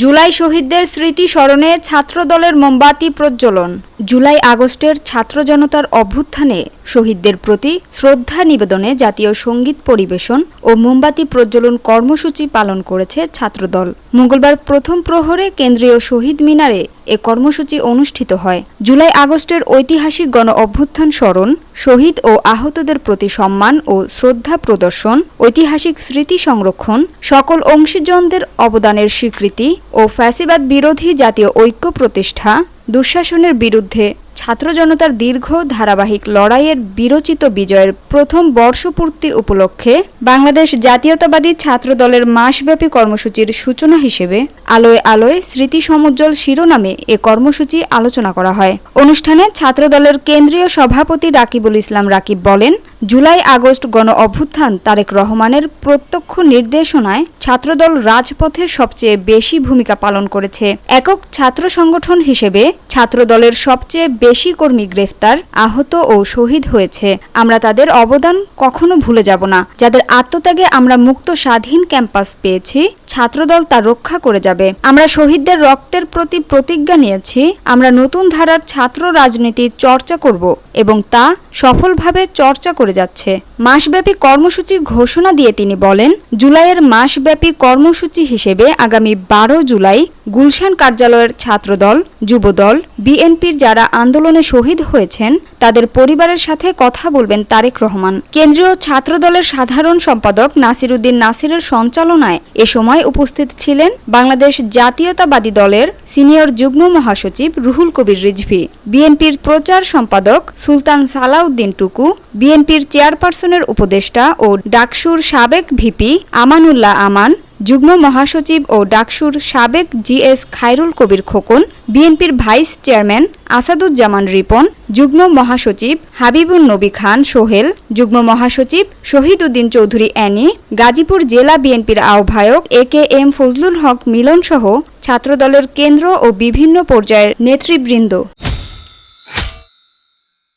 জুলাই শহীদদের স্মৃতি স্মরণে ছাত্রদলের মোমবাতি প্রজ্বলন। জুলাই আগস্টের ছাত্র জনতার অভ্যুত্থানে শহীদদের প্রতি শ্রদ্ধা নিবেদনে জাতীয় সংগীত পরিবেশন ও মোমবাতি প্রজ্বলন কর্মসূচি পালন করেছে ছাত্রদল। মঙ্গলবার প্রথম প্রহরে কেন্দ্রীয় শহীদ মিনারে এ কর্মসূচি অনুষ্ঠিত হয়। জুলাই আগস্টের ঐতিহাসিক গণ অভ্যুত্থান স্মরণ, শহীদ ও আহতদের প্রতি সম্মান ও শ্রদ্ধা প্রদর্শন, ঐতিহাসিক স্মৃতি সংরক্ষণ, সকল অংশীজনদের অবদানের স্বীকৃতি ও ফ্যাসিবাদ বিরোধী জাতীয় ঐক্য প্রতিষ্ঠা, দুঃশাসনের বিরুদ্ধে ছাত্র জনতার দীর্ঘ ধারাবাহিক লড়াইয়ের বিরচিত বিজয়ের প্রথম বর্ষপূর্তি উপলক্ষে বাংলাদেশ জাতীয়তাবাদী ছাত্রদলের মাসব্যাপী কর্মসূচির সূচনা হিসেবে আলোয় আলোয় স্মৃতি সমুজ্জ্বল শিরোনামে এ কর্মসূচি আলোচনা করা হয়। অনুষ্ঠানে ছাত্র দলের কেন্দ্রীয় সভাপতি রাকিবুল ইসলাম রাকিব বলেন, জুলাই আগস্ট গণ অভ্যুত্থান তারেক রহমানের প্রত্যক্ষ নির্দেশনায় ছাত্রদল রাজপথে সবচেয়ে বেশি ভূমিকা পালন করেছে। একক ছাত্র সংগঠন হিসেবে ছাত্রদলের সবচেয়ে বেশি কর্মী গ্রেফতার, আহত ও শহীদ হয়েছে। আমরা তাদের অবদান কখনো ভুলে যাব না। যাদের আত্মত্যাগে আমরা মুক্ত স্বাধীন ক্যাম্পাস পেয়েছি, ছাত্রদল তা রক্ষা করে যাবে। আমরা শহীদদের রক্তের প্রতি প্রতিজ্ঞা নিয়েছি, আমরা নতুন ধারার ছাত্র রাজনীতি চর্চা করব এবং তা সফলভাবে চর্চা করে যাচ্ছে। মাসব্যাপী কর্মসূচি ঘোষণা দিয়ে তিনি বলেন, জুলাইয়ের মাসব্যাপী কর্মসূচি হিসেবে আগামী বারো জুলাই গুলশান কার্যালয়ের ছাত্রদল, যুবদল, বিএনপির যারা আন্দোলনে শহীদ হয়েছেন, তাদের পরিবারের সাথে কথা বলবেন তারেক রহমান। কেন্দ্রীয় ছাত্রদলের সাধারণ সম্পাদক নাসিরুদ্দিন নাসিরের সঞ্চালনায় এ সময় উপস্থিত ছিলেন বাংলাদেশ জাতীয়তাবাদী দলের সিনিয়র যুগ্ম মহাসচিব রুহুল কবির রিজভি। বিএনপির প্রচার সম্পাদক সুলতান সালাউদ্দিন টুকু, বিএনপির চেয়ারপারসনের উপদেষ্টা ও ডাকসুর সাবেক ভিপি আমানুল্লাহ আমান যুগ্ম মহাসচিব ও ডাকসুর সাবেক জিএস খায়রুল কবির খোকন, বিএনপির ভাইস চেয়ারম্যান আসাদুজ্জামান রিপন, যুগ্ম মহাসচিব হাবিবুন নবী খান সোহেল, যুগ্ম মহাসচিব শহীদ উদ্দিন চৌধুরী অ্যানি, গাজীপুর জেলা বিএনপির আহ্বায়ক এ কে এম ফজলুল হক মিলন সহ ছাত্রদলের কেন্দ্র ও বিভিন্ন পর্যায়ের নেতৃবৃন্দ।